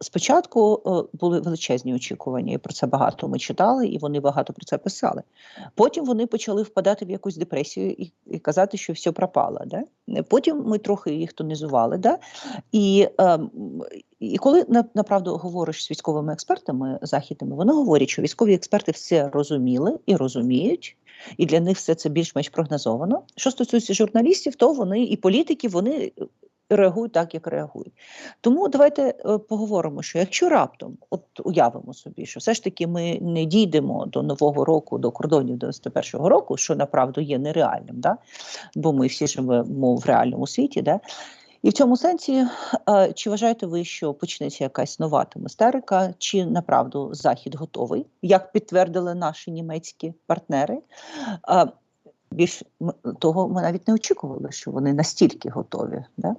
спочатку е, були величезні очікування, і про це багато ми читали, і вони багато про це писали. Потім вони почали впадати в якусь депресію і, і казати, що все пропало. Да? Потім ми трохи їх тонізували. Да? І, е, і коли направду говориш з військовими експертами західними, вони говорять, що військові експерти все розуміли і розуміють. І для них все це більш-менш прогнозовано. Що стосується журналістів, то вони і політиків вони реагують так, як реагують. Тому давайте е, поговоримо, що якщо раптом, от уявимо собі, що все ж таки ми не дійдемо до нового року, до кордонів 91-го року, що направду є нереальним, да? бо ми всі живемо в реальному світі. Да? І в цьому сенсі, е, чи вважаєте ви, що почнеться якась нова темистерика, чи направду захід готовий, як підтвердили наші німецькі партнери? Е, більш того, ми навіть не очікували, що вони настільки готові. Да?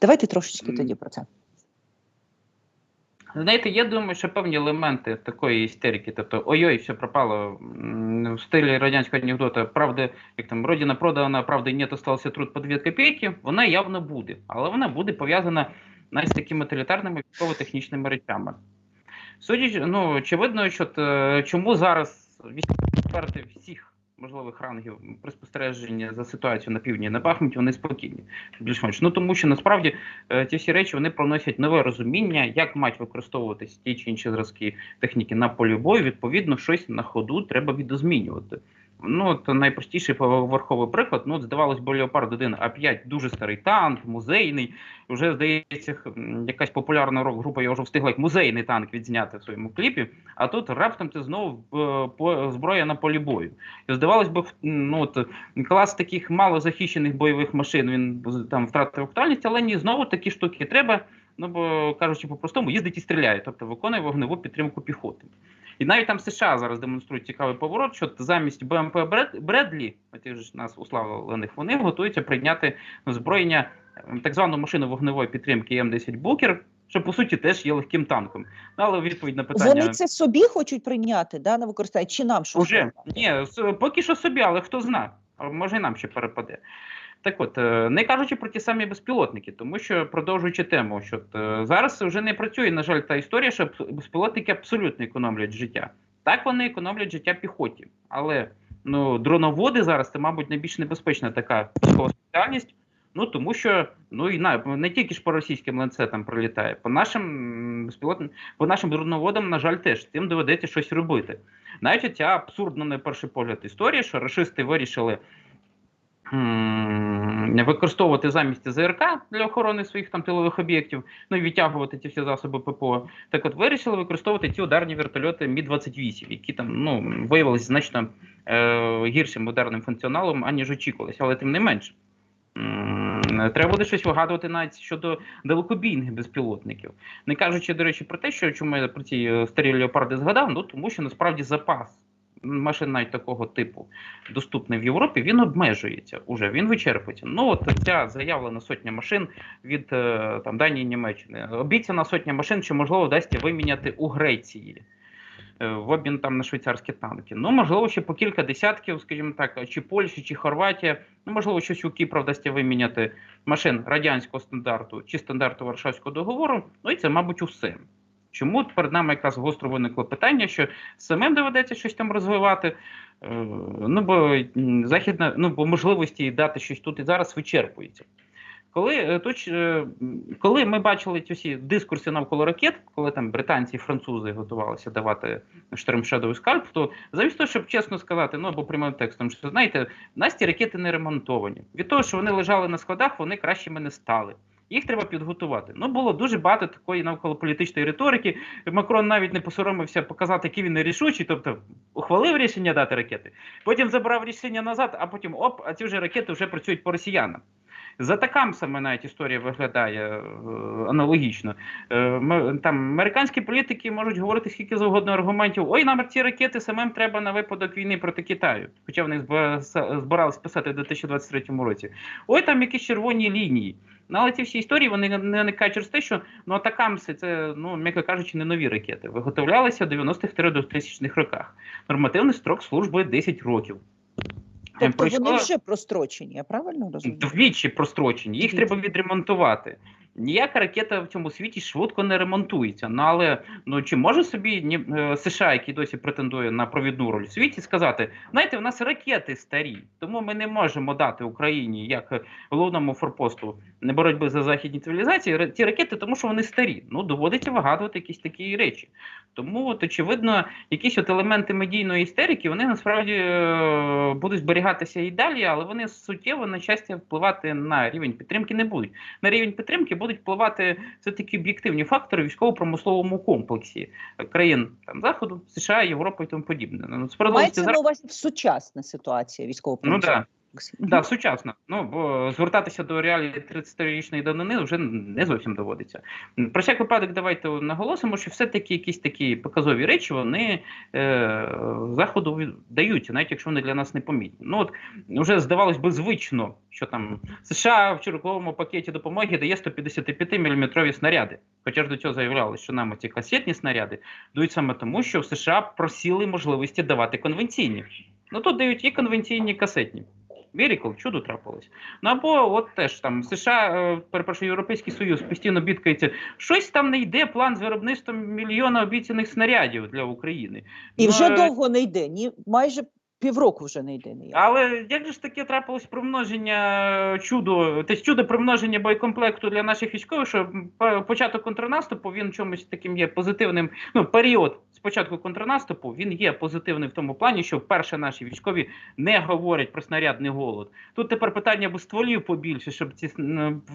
Давайте трошечки тоді про це. Знаєте, я думаю, що певні елементи такої істерики, тобто ой-ой, все пропало в стилі радянського анекдота, правда, як там родина продана, правда, нет, осталося труд по 2 копійки, вона явно буде, але вона буде пов'язана навіть з такими тоталітарними військово-технічними речами. Судячи, ну очевидно, що чому зараз військові експерти всіх можливих рангів при спостереженні за ситуацією на півдні на Бахмуті, вони спокійні. Більш-менш. Ну тому що насправді е, ці всі речі вони проносять нове розуміння, як мають використовуватись ті чи інші зразки техніки на полі бою. Відповідно, щось на ходу треба відозмінювати. Ну, от найпростіший поверховий приклад. Ну, здавалось, бо Леопард 1 А5 дуже старий танк, музейний. Вже здається, якась популярна рок-група його вже встигла як музейний танк відзняти в своєму кліпі. А тут раптом це знову по зброя на полі бою. І здавалось би, ну от клас таких малозахищених бойових машин. Він там втратив актуальність, але ні, знову такі штуки треба. Ну бо кажучи, по-простому їздить і стріляє, тобто виконує вогневу підтримку піхоти. І навіть там США зараз демонструють цікавий поворот, що замість БМП Бредлі, тих ж нас уславлених, вони готуються прийняти озброєння ем, так звану машину вогневої підтримки М10 Букер. Що по суті теж є легким танком. Ну, але відповідь на питання вони це собі хочуть прийняти да, на використання чи нам щось? Уже ні, поки що собі, але хто знає, може і нам ще перепаде. Так от, е, не кажучи про ті самі безпілотники, тому що продовжуючи тему, що е, зараз вже не працює, на жаль, та історія, що безпілотники абсолютно економлять життя. Так вони економлять життя піхоті. Але ну, дроноводи зараз це, мабуть, найбільш небезпечна така спеціальність. Ну тому що ну і на не тільки ж по російським ланцетам прилітає, по нашим безпілотним, по нашим дроноводам, на жаль, теж тим доведеться щось робити. Навіть ця абсурдна на перший погляд історія, що рашисти вирішили використовувати замість ЗРК для охорони своїх там тилових об'єктів, ну і відтягувати ці всі засоби ППО. Так от вирішили використовувати ці ударні вертольоти Мі-28, які там ну виявилися значно е, гіршим модерним функціоналом, аніж очікувалося, але тим не менше. Треба буде щось вигадувати навіть щодо далекобійних безпілотників. Не кажучи, до речі, про те, що чому я про ці е, старі леопарди згадав, ну тому що насправді запас машин навіть такого типу доступний в Європі, він обмежується уже, він вичерпується. Ну от ця заявлена сотня машин від е, там Данії Німеччини. Обіцяна сотня машин, що можливо вдасться виміняти у Греції. Е, в обмін там на швейцарські танки. Ну, можливо, ще по кілька десятків, скажімо так, чи Польща, чи Хорватія, ну, можливо, щось у Кіпра вдасться виміняти машин радянського стандарту чи стандарту Варшавського договору. Ну і це, мабуть, усе. Чому перед нами якраз гостро виникло питання, що самим доведеться щось там розвивати? Е, ну бо західна, ну бо можливості дати щось тут і зараз вичерпуються. Коли е, тут, е, коли ми бачили ці всі дискурси навколо ракет, коли там британці і французи готувалися давати штормшедовий скальп, то замість того, щоб чесно сказати, ну або прямим текстом, що знаєте, в нас ті ракети не ремонтовані. Від того, що вони лежали на складах, вони кращими не стали. Їх треба підготувати. Ну було дуже багато такої навколополітичної риторики. Макрон навіть не посоромився показати, який він нерішучий, тобто ухвалив рішення дати ракети. Потім забрав рішення назад, а потім оп, а ці вже ракети вже працюють по росіянам. За такам саме навіть історія виглядає е, аналогічно. Е, там Американські політики можуть говорити скільки завгодно аргументів. Ой, нам ці ракети самим треба на випадок війни проти Китаю. Хоча вони збиралися писати в 2023 році. Ой, там якісь червоні лінії. Ну, але ці всі історії вони не виникають через те, що ну атакамси це, ну м'яко кажучи, не нові ракети. Виготовлялися в 90-х 2000 х роках. Нормативний строк служби 10 років. Тобто Пройшло... вони вже прострочені, я правильно розумію? Двічі прострочені, їх Двічі. треба відремонтувати. Ніяка ракета в цьому світі швидко не ремонтується. Ну але ну чи може собі ні, е, США, який досі претендує на провідну роль в світі, сказати: знаєте, у нас ракети старі, тому ми не можемо дати Україні як головному форпосту боротьби за західні цивілізації ті ракети, тому що вони старі. Ну доводиться вигадувати якісь такі речі. Тому от очевидно, якісь от елементи медійної істерики вони насправді е, будуть зберігатися і далі, але вони суттєво на щастя впливати на рівень підтримки не будуть. На рівень підтримки будуть впливати все таки об'єктивні фактори в військово-промисловому комплексі країн там заходу, США, Європи і тому подібне. Ну, Мається зараз... на увазі сучасна ситуація Ну да. Да, сучасно. Ну бо звертатися до реалії 30-річної давнини вже не зовсім доводиться. Про всяк випадок, давайте наголосимо, що все-таки якісь такі показові речі вони е, заходу даються, навіть якщо вони для нас не помітні. Ну от вже здавалось би звично, що там США в черговому пакеті допомоги дає 155 мм снаряди. Хоча ж до цього заявляли, що нам ці касетні снаряди дають саме тому, що в США просіли можливості давати конвенційні. Ну тут дають і конвенційні і касетні. Мірікл, чудо трапилось. Ну або от теж там США, е, перепрошую, Європейський Союз постійно бідкається. Щось там не йде план з виробництвом мільйона обіцяних снарядів для України. І вже е, довго не йде, ні, майже півроку вже не йде ніяк. Але як же ж таке трапилось примноження чудо, тобто чудо примноження боєкомплекту для наших військових, що початок контрнаступу він чомусь таким є позитивним. Ну, період спочатку контрнаступу він є позитивним в тому плані, що вперше наші військові не говорять про снарядний голод. Тут тепер питання аби стволів побільше, щоб ці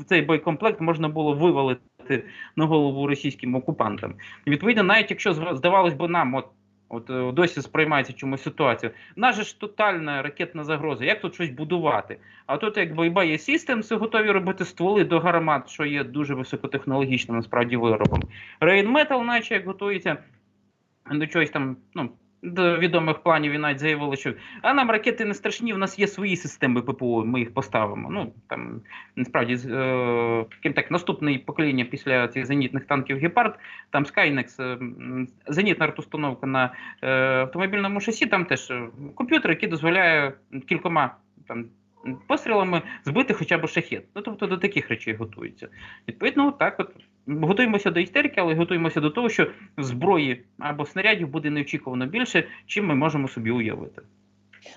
цей боєкомплект можна було вивалити на голову російським окупантам. Відповідно, навіть якщо здавалось би нам, от. От е, досі сприймається чомусь ситуація. Наша ж тотальна ракетна загроза. Як тут щось будувати? А тут, як бойба є Systems, готові робити стволи до гармат, що є дуже високотехнологічним насправді виробом. Рейнметал, наче як готується до чогось там, ну. До відомих планів і навіть заявили, що а нам ракети не страшні, в нас є свої системи ППО, ми їх поставимо. Ну там насправді е, так, наступне покоління після цих зенітних танків Гепард, там Skynex, е, зенітна артустановка на е, автомобільному шасі, там теж е, комп'ютер, який дозволяє кількома там. Пострілами збити хоча б шахет. Ну тобто до таких речей готуються. Відповідно, так от готуємося до істерики, але готуємося до того, що зброї або снарядів буде неочікувано більше, чим ми можемо собі уявити.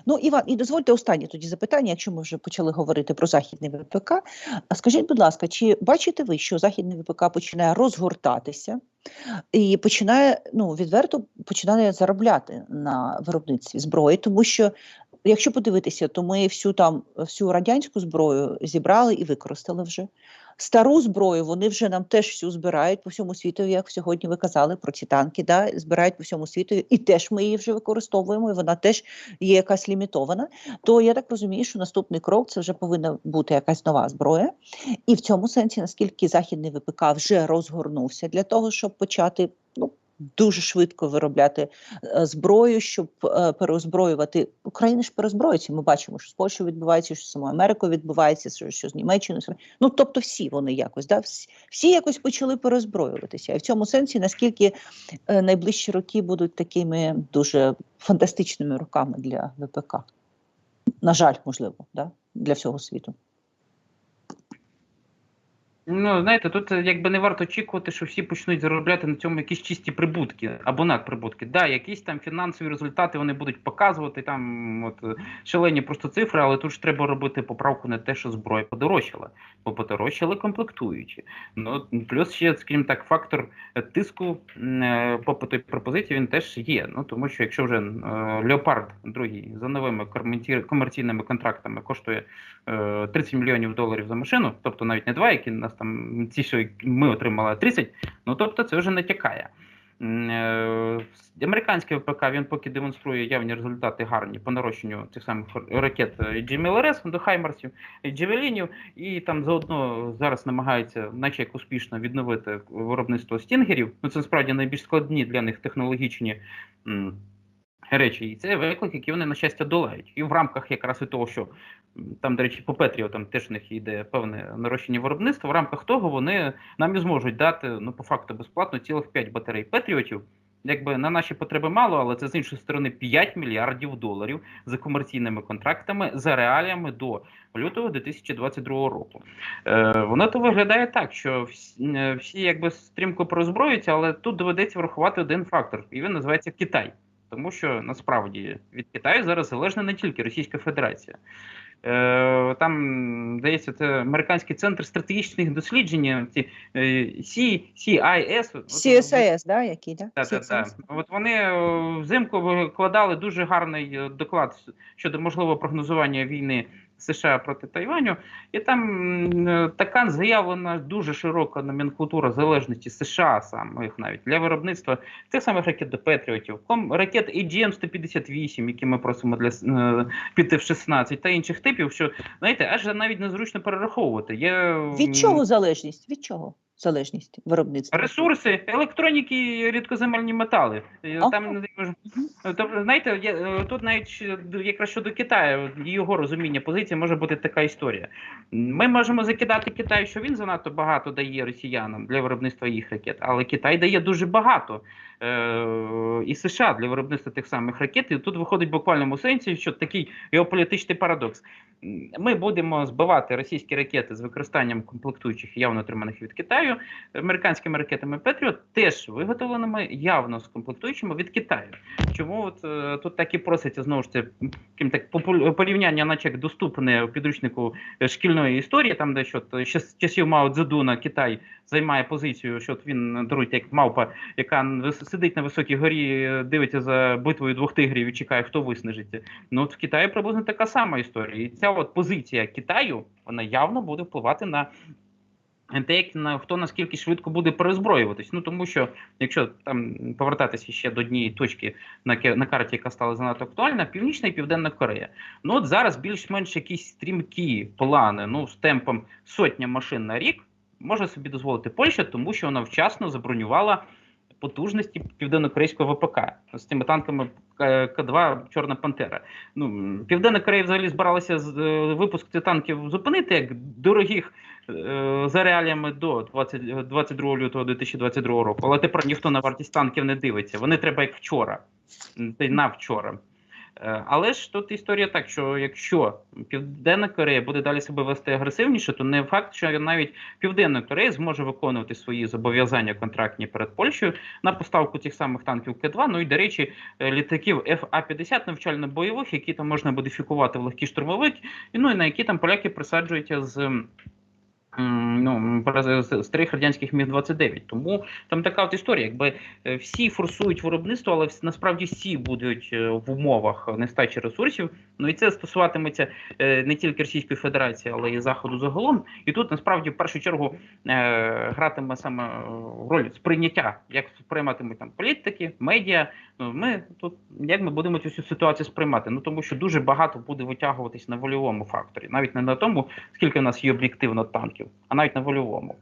Ну, Іван, і дозвольте останнє тоді запитання, якщо ми вже почали говорити про західний ВПК. Скажіть, будь ласка, чи бачите ви, що західний ВПК починає розгортатися і починає ну, відверто починає заробляти на виробництві зброї, тому що. Якщо подивитися, то ми всю там всю радянську зброю зібрали і використали вже. Стару зброю вони вже нам теж всю збирають по всьому світу, як сьогодні ви казали про ці танки, да, збирають по всьому світу, і теж ми її вже використовуємо, і вона теж є якась лімітована. То я так розумію, що наступний крок це вже повинна бути якась нова зброя. І в цьому сенсі, наскільки західний ВПК вже розгорнувся для того, щоб почати. Дуже швидко виробляти е, зброю, щоб е, переозброювати Україна ж переозброюється. Ми бачимо, що з Польщею відбувається, що з самою відбувається, що, що з Німеччиною. Ну тобто, всі вони якось да всі, всі якось почали переозброюватися. І в цьому сенсі, наскільки е, найближчі роки будуть такими дуже фантастичними роками для ВПК. На жаль, можливо, да? для всього світу. Ну, знаєте, тут е, якби не варто очікувати, що всі почнуть заробляти на цьому якісь чисті прибутки або надприбутки. Да, якісь там фінансові результати вони будуть показувати, там от е, шалені просто цифри, але тут ж треба робити поправку на те, що зброя подорожчала, бо подорожчали комплектуючі. Ну плюс ще, скажімо так, фактор е, тиску попиту і пропозиції він теж є. Ну тому що якщо вже Леопард другий за новими комерційними контрактами коштує е, 30 мільйонів доларів за машину, тобто навіть не два, які нас там ті, що ми отримали 30, ну тобто це вже натякає. Е, Американський ВПК він поки демонструє явні результати гарні по нарощенню цих самих ракет е, GMLRS до Хаймарсів, і Джевелінів, і там заодно зараз намагається, наче як успішно, відновити виробництво стінгерів. Ну це насправді найбільш складні для них технологічні речі. І це виклик, який вони, на щастя, долають. І в рамках якраз і того, що там, до речі, по Петріо там теж в них йде певне нарощення виробництва. В рамках того вони нам і зможуть дати ну по факту безплатно цілих 5 батарей Петріотів. якби на наші потреби мало, але це з іншої сторони 5 мільярдів доларів за комерційними контрактами за реаліями до лютого 2022 року. Е, воно то виглядає так, що всі, всі якби стрімко прозброюються, але тут доведеться врахувати один фактор, і він називається Китай. Тому що насправді від Китаю зараз залежна не тільки Російська Федерація. Е, Там, здається, це американський центр стратегічних досліджень, ці C- CIS. CSIS, да, який, да? так, так, так. От вони е, взимку викладали дуже гарний е, доклад щодо можливого прогнозування війни США проти Тайваню, і там е, така заявлена дуже широка номенклатура залежності США самих навіть для виробництва тих самих ракет до Петріотів, ком ракет AGM-158, які ми просимо для е, під F-16 та інших типів, що знаєте, аж навіть незручно перераховувати. Є Від чого залежність? Від чого залежність виробництва? Ресурси, електроніки, і рідкоземельні метали. Е, Ага. Там тобто, знаєте, е, тут навіть якраз щодо Китаю його розуміння позиції може бути така історія. Ми можемо закидати Китай, що він занадто багато дає росіянам для виробництва їх ракет, але Китай дає дуже багато е, і США для виробництва тих самих ракет. І тут виходить в буквальному сенсі, що такий геополітичний парадокс. Ми будемо збивати російські ракети з використанням комплектуючих явно отриманих від Китаю американськими ракетами Петріот, теж виготовленими явно з комплектуючими від Китаю. Чому от е, тут так і проситься знову ж ким так порівняння, наче як доступне в підручнику е, шкільної історії, там де що ще з часів Мао Цзедуна Китай займає позицію, що він даруйте як мавпа, яка сидить на високій горі, е, дивиться за битвою двох тигрів і чекає, хто виснажиться. Ну от в Китаї приблизно така сама історія. І ця от позиція Китаю вона явно буде впливати на те, як на хто наскільки швидко буде перезброюватись. Ну тому що якщо там повертатися ще до однієї точки на, на карті, яка стала занадто актуальна, Північна і Південна Корея. Ну от зараз більш-менш якісь стрімкі плани, ну з темпом сотня машин на рік, може собі дозволити Польща, тому що вона вчасно забронювала потужності південно-корейського ВПК з цими танками К- К2 Чорна Пантера. Ну Південна Корея взагалі збиралася з е, випуск танків зупинити як дорогих е, за реаліями до 20, 22 лютого 2022 року. Але тепер ніхто на вартість танків не дивиться. Вони треба як вчора, на вчора. Е, Але ж тут історія так, що якщо Південна Корея буде далі себе вести агресивніше, то не факт, що навіть Південна Корея зможе виконувати свої зобов'язання контрактні перед Польщею на поставку тих самих танків К2. Ну і до речі, е, літаків FA-50 навчально-бойових, які там можна модифікувати в легкі штурмовики, і ну і на які там поляки присаджують з. Ну, старих радянських міг 29 Тому там така от історія. Якби е, всі форсують виробництво, але насправді всі будуть е, в умовах нестачі ресурсів. Ну і це стосуватиметься е, не тільки Російської Федерації, але й Заходу загалом. І тут насправді в першу чергу гратиме саме роль сприйняття, як сприйматимуть там політики, медіа. Ну ми тут як ми будемо цю ситуацію сприймати? Ну тому що дуже багато буде витягуватись на вольовому факторі, навіть не на тому, скільки в нас є об'єктивно танків, а навіть на вольовому.